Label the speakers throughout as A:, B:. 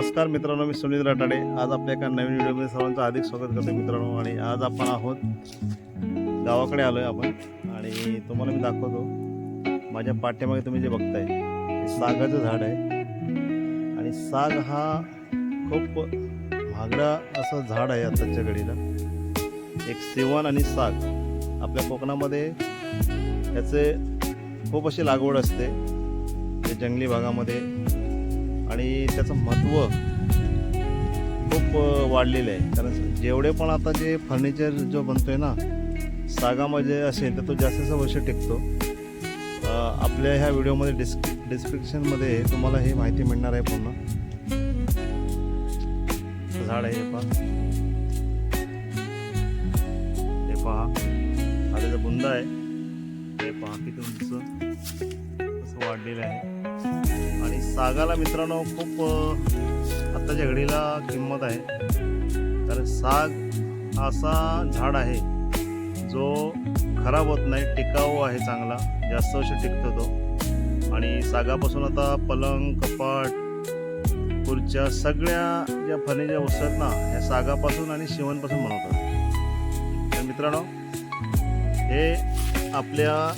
A: नमस्कार मित्रांनो मी सुनील राठाडे आज आपल्या एका नवीन व्हिडिओमध्ये सर्वांचं अधिक स्वागत करतो मित्रांनो. आणि आज आपण आहोत गावाकडे आलो आहे आपण. आणि तुम्हाला मी दाखवतो माझ्या पाठ्यामागे तुम्ही जे बघताय सागाचं झाड आहे. आणि साग हा खूप महागडा असं झाड आहे आताच्या घडीला. एक सेवन आणि साग आपल्या कोकणामध्ये याचे खूप अशी लागवड असते. ते जंगली भागामध्ये आणि त्याचं महत्त्व खूप वाढलेलं आहे. कारण जेवढे पण आता जे फर्निचर जो बनतोय ना सागामध्ये असेल तर तो जास्तीचं वर्ष टिकतो. आपल्या ह्या व्हिडिओमध्ये डिस् डिस्क्रिप्शनमध्ये तुम्हाला ही माहिती मिळणार आहे पूर्ण. झाड आहे हे पहा. हे पहा. हा त्याचा बुंदा आहे. हे पहा किती उंच. असं वाढलेलं आहे. सागाला मित्रांनो खूप आत्ताच्या घडीला किंमत आहे. कारण साग असा झाड आहे जो खराब होत नाही टिकाऊ आहे चांगला. जास्त वर्ष टिकतो तो. आणि सागापासून आता पलंग कपाट खुर्च्या सगळ्या ज्या फर्निचर वस्तू आहेत ना ह्या सागापासून आणि शिवणपासून बनवतात. तर मित्रांनो हे आपल्या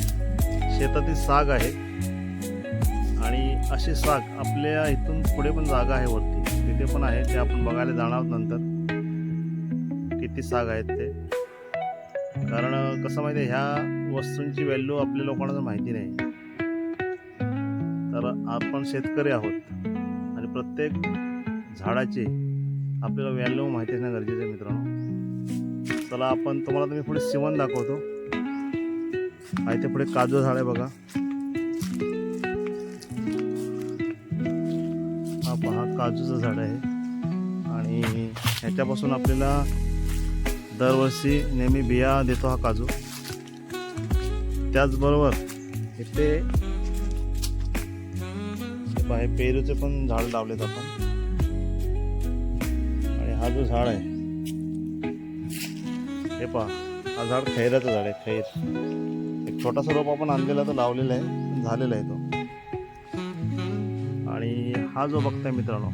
A: शेतातील साग आहे. आणि असे साग आपल्या इथून पुढे पण जागा आहे वरती. तिथे पण आहे. ते आपण बघायला जाणार आहोत नंतर. किती साग आहेत ते. कारण कसं माहिती आहे ह्या वस्तूंची व्हॅल्यू आपल्या लोकांना माहिती नाही. तर आपण शेतकरी आहोत. आणि प्रत्येक झाडाची आपल्याला व्हॅल्यू माहिती असणं गरजेचं आहे मित्रांनो. चला आपण तुम्हाला तुम्ही पुढे सिवण दाखवतो. आहे ते पुढे काजू झाड आहे बघा. काजूचं झाड आहे. आणि ह्याच्यापासून आपल्याला दरवर्षी नेहमी बिया देतो हा काजू. त्याचबरोबर इथे बाहेर पेरूचे पण झाड लावलेत आपण. आणि हा जो झाड आहे हे पहा हा झाड खैराचं झाड आहे खैर. एक छोटासा रोप आपण आणलेला तर लावलेला आहे झालेला आहे तो. आणि हा जो बघताय मित्रांनो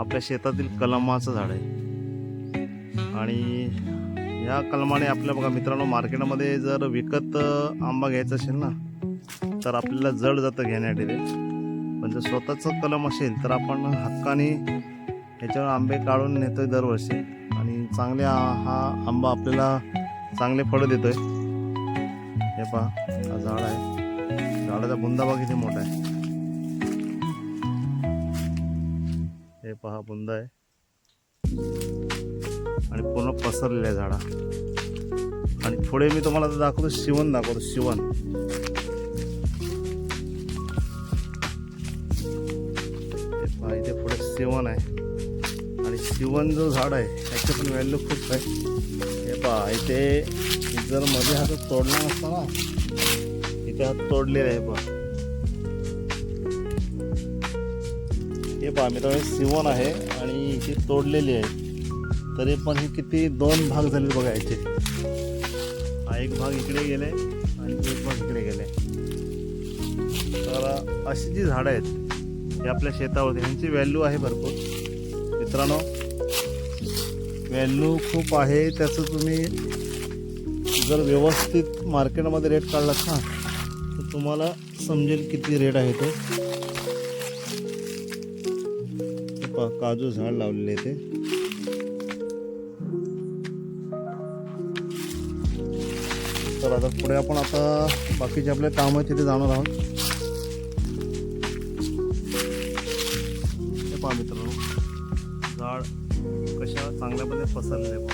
A: आपल्या शेतातील कलमाचं झाड आहे. आणि ह्या कलमाने आपल्या बघा मित्रांनो मार्केटमध्ये जर विकत आंबा घ्यायचा असेल ना तर आपल्याला जड जातं घेण्यासाठी पण जर स्वतःचं कलम असेल तर आपण हक्काने ह्याच्यावर आंबे काढून नेतो आहे दरवर्षी. आणि चांगल्या हा आंबा आपल्याला चांगले फळं देतो आहे हे पहा हा झाड आहे. झाडाचा बुंदा बघ किती मोठा आहे. पहा बुंदा आहे. आणि पूर्ण पसरलेलं आहे झाडा. आणि पुढे मी तुम्हाला दाखवतो शिवण दाखवतो शिवण. हे इथे पुढे शिवण आहे. आणि शिवण जो झाड आहे त्याची पण व्हॅल्यू खूप आहे. हे पहा इथे जर मध्ये हात तोडला नसता ना इथे हात तोडलेला आहे पहा. हे पहा मित्रांनो सिवण आहे आणि ही तोडलेली आहे. तरी पण हे किती दोन भाग झाले बघा याचे हा एक भाग इकडे गेले आणि एक भाग इकडे गेले तर अशी जी झाडं आहेत हे आपल्या शेतावरती ह्यांची व्हॅल्यू आहे भरपूर. मित्रांनो व्हॅल्यू खूप आहे त्याचं तुम्ही जर व्यवस्थित मार्केटमध्ये रेट काढलात ना तर तुम्हाला समजेल किती रेट आहे तो. पा काजू झाड लावलेले आहे ते. तर आता पुढे आपण आता बाकीचे आपले काम आहे तिथे जाणार आहोत. हे पहा मित्रांनो झाड कशा चांगल्या पद्धतीने पसरलेले आहे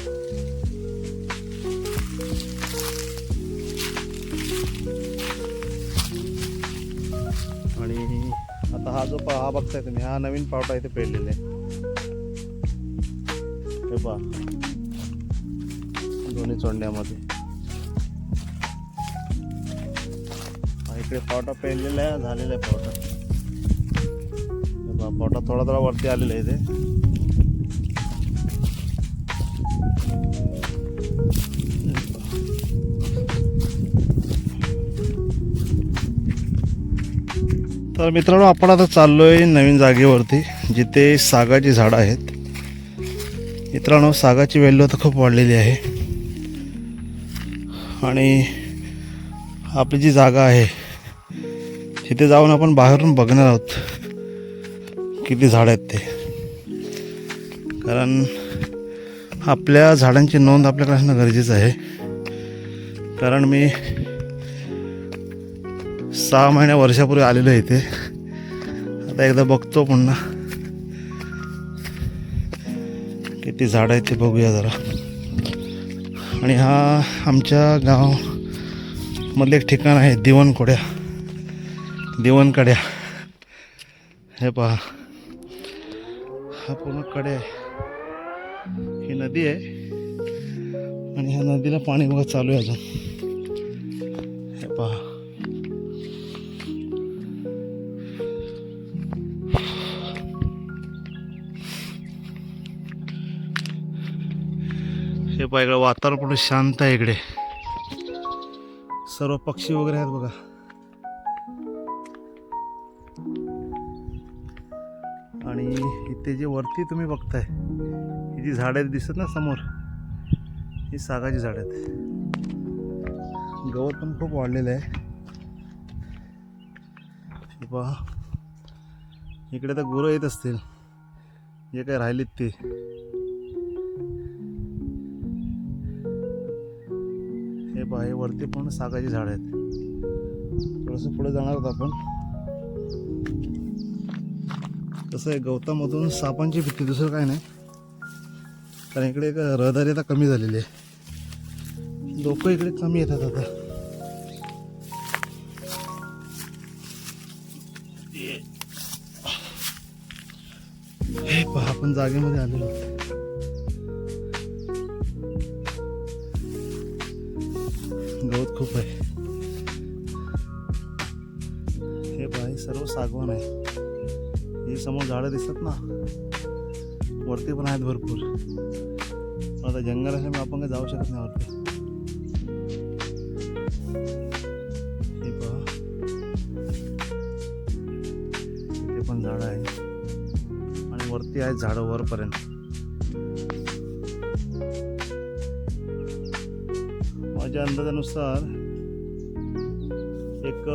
A: आणि आता हा जो पहा हा बघताय तुम्ही हा नवीन पावटा इथे पेरलेला आहे. हे पहा. दोन्ही चोंड्यामध्ये. हा इकडे पावटा पेरलेला आहे झालेला आहे पावटा. हे पहा पावटा थोडा थोडा वरती आलेला आहे इथे. तर मित्रांनो आपण आता चाललो आहे नवीन जागेवरती जिथे सागाची झाडं आहेत. मित्रांनो सागाची व्हॅल्यू आता खूप वाढलेली आहे. आणि आपली जी जागा आहे तिथे जाऊन आपण बाहेरून बघणार आहोत किती झाडं आहेत ते. कारण आपल्या झाडांची नोंद आपल्याकडे असणं गरजेचं आहे. कारण मी सहा महिन्या वर्षापूर्वी आलेलं आहे इथे. आता एकदा बघतो पुन्हा. किती झाडं आहेत ते बघूया जरा. आणि हा आमच्या गावमधले एक ठिकाण आहे दिवणकोड्या दिवणकड्या हे पहा. हा पूर्णकडे आहे. ही नदी आहे. आणि ह्या नदीला पाणी बघा चालू आहे अजून. हे पहा. पहा इकडे वातावरण पूर्ण शांत आहे इकडे. सर्व पक्षी वगैरे आहेत बघा. आणि इथे जे वरती तुम्ही बघताय ही जी झाडं दिसत ना समोर ही सागाची झाड आहेत. गवत पण खूप वाढलेलं आहे. पहा इकडे तर गुरं येत असतील जे काही राहिलीत ते. हे पहा हे वरती पण सागाची झाड आहेत. थोडंसं पुढे जाणार आहोत आपण. कसं आहे गवतामधून सापांची भीती दुसरं काय नाही. कारण इकडे एक रहदारी आता कमी झालेली आहे. लोक इकडे कमी येतात आता. हे पहा आपण जागेमध्ये आलेलो खूप आहे. हे पहा हे सर्व सागवान आहे. ही समोर झाडं दिसतात ना? वरती पण आहेत भरपूर. पण आता जंगल असल्यामुळे आपण काही जाऊ शकत नाही वरती. हे पहा. ते पण झाडं आहे आणि वरती आहेत झाडं वरपर्यंत. माझ्या अंदाजानुसार एक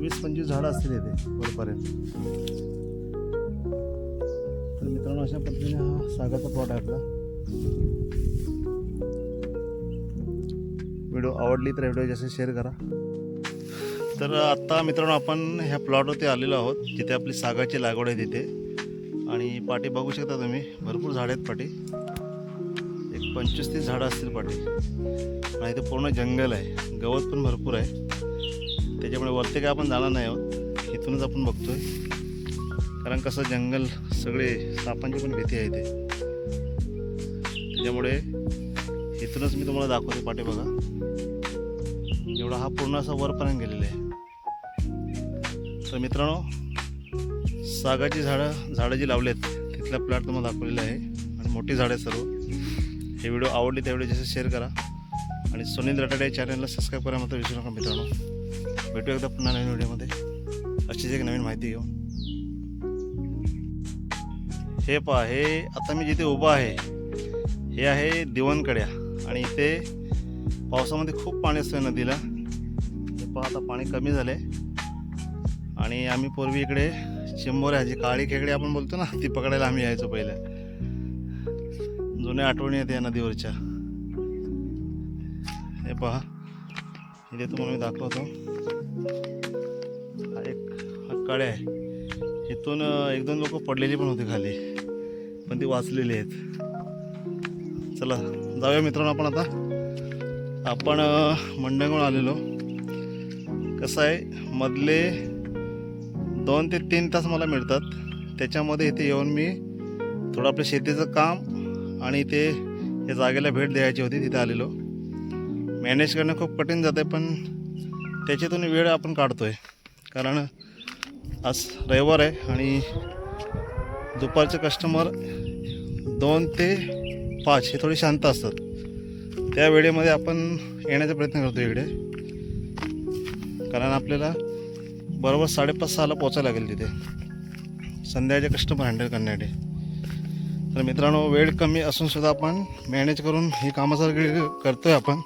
A: वीस पंचवीस झाडं असतील येते वरपर्यंत. तर मित्रांनो अशा पद्धतीने हा सागाचा प्लॉट आहे आपला. व्हिडिओ आवडली तर व्हिडिओ जास्त शेअर करा. तर आत्ता मित्रांनो आपण ह्या प्लॉटवरती आलेलो आहोत जिथे आपली सागाची लागवड आहे तिथे. आणि पाठी बघू शकता तुम्ही भरपूर झाडं आहेत पाठी पंचवीस तीस झाडं असतील पाठी आणि इथे पूर्ण जंगल आहे. गवत पण भरपूर आहे. त्याच्यामुळे वरती काय आपण जाणार नाही आहोत. इथूनच आपण बघतो आहे कारण कसं जंगल सगळे सापांची पण भीती आहे इथे. त्याच्यामुळे इथूनच मी तुम्हाला दाखवते पाठी बघा. एवढा हा पूर्ण असा वरपर्यंत गेलेला आहे. तर मित्रांनो सागाची झाडं झाडं जी लावली आहेत तिथला प्लॉट तुम्हाला दाखवलेला आहे. आणि मोठी झाडं आहे सर्व. हे व्हिडिओ आवडली त्या व्हिडिओ जसं शेअर करा. आणि सुनील रटाडे चॅनलला सबस्क्राईब करा मात्र विसरू नका मित्रांनो. भेटू एकदा पुन्हा नवीन व्हिडिओमध्ये. अशीच एक नवीन माहिती घेऊन. हे पहा हे आता मी जिथे उभा आहे हे आहे दिवणकड्या आणि इथे पावसामध्ये खूप पाणी असतं नदीला. हे पहा आता पाणी कमी झालं आहे आणि आम्ही पूर्वी इकडे चिंबोऱ्या जी काळी खेकडे आपण बोलतो ना ती पकडायला आम्ही यायचो पहिले. जुन्या आठवणी आहेत या नदीवरच्या. हे पहा. इथे तुम्हाला मी दाखवतो. हा एक हा कड्या आहे. इथून एक दोन लोक पडलेली पण होती खाली. पण ती वाचलेली आहेत. चला जाऊया मित्रांनो आपण आता. आपण अं, आलेलो. कसं आहे मधले दोन ते तीन तास मला मिळतात. त्याच्यामध्ये इथे येऊन मी थोडं आपलं शेतीचं काम आणि ते या जागेला भेट द्यायची होती तिथे आलेलो. मॅनेज करणं खूप कठीण जातं आहे पण त्याच्यातून वेळ आपण काढतो आहे कारण आज रविवार आहे आणि दुपारचे कस्टमर दोन ते पाच हे थोडी शांत असतात. त्या वेळेमध्ये आपण येण्याचा प्रयत्न करतो इकडे. कारण आपल्याला बरोबर साडेपाच सहाला पोचायला लागेल तिथे. संध्याचे कस्टमर हँडल करण्यासाठी. तर मित्रांनो वेळ कमी असून सुद्धा आपण मॅनेज करून ही कामं सगळी करतोय आपण.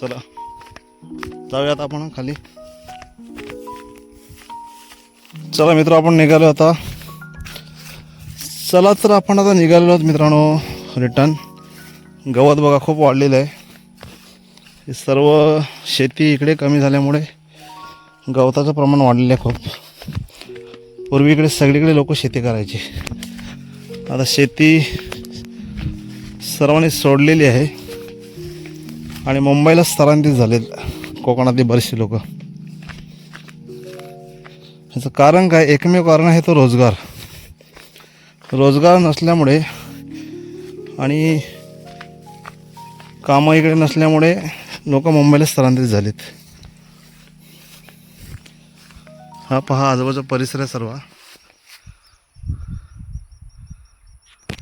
A: चला जाऊयात आपण खाली. चला मित्र आपण निघालो आता. चला तर आपण आता निघालेलो आहोत मित्रांनो रिटर्न गवत बघा खूप वाढलेलं आहे. सर्व शेती इकडे कमी झाल्यामुळे गवताचं प्रमाण वाढलेलं आहे खूप. पूर्वी इकडे सगळीकडे लोक शेती करायची. आता शेती सर्वांनी सोडलेली आहे. आणि मुंबईला स्थलांतरित झालेत कोकणातली बरेचसे लोक. ह्याचं कारण काय? एकमेव कारण आहे तो रोजगार. रोजगार नसल्यामुळे आणि कामं इकडे नसल्यामुळे लोक मुंबईला स्थलांतरित झालेत. हा पहा आजूबाजूचा परिसर आहे सर्व.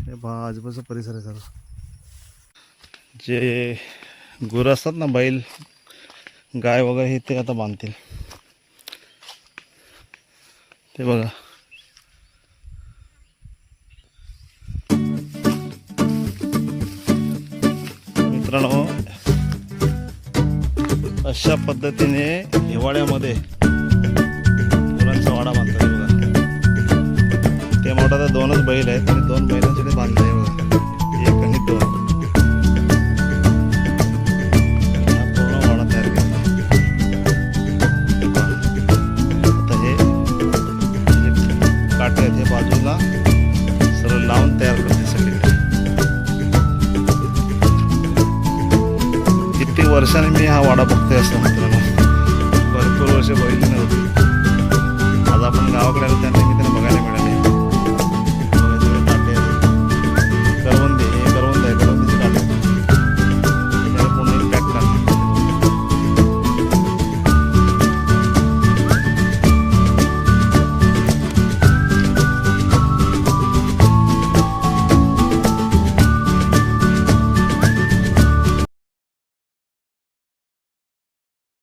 A: हे पहा आजूबाजूचा परिसर आहे सर्व. जे गुरं असतात ना बैल गाय वगैरे हे ते आता बांधतील. ते बघा. मित्रांनो अशा पद्धतीने हिवाळ्यामध्ये तर दोनच बैल आहेत आणि दोन बैलांसाठी बांधले एक आणि दोन. पूर्ण वाडा तयार केला. आता हे काटे आहेत हे बाजूला सरळ लावून तयार करते सगळीकडे किती वर्षाने मी हा वाडा बघतोय असं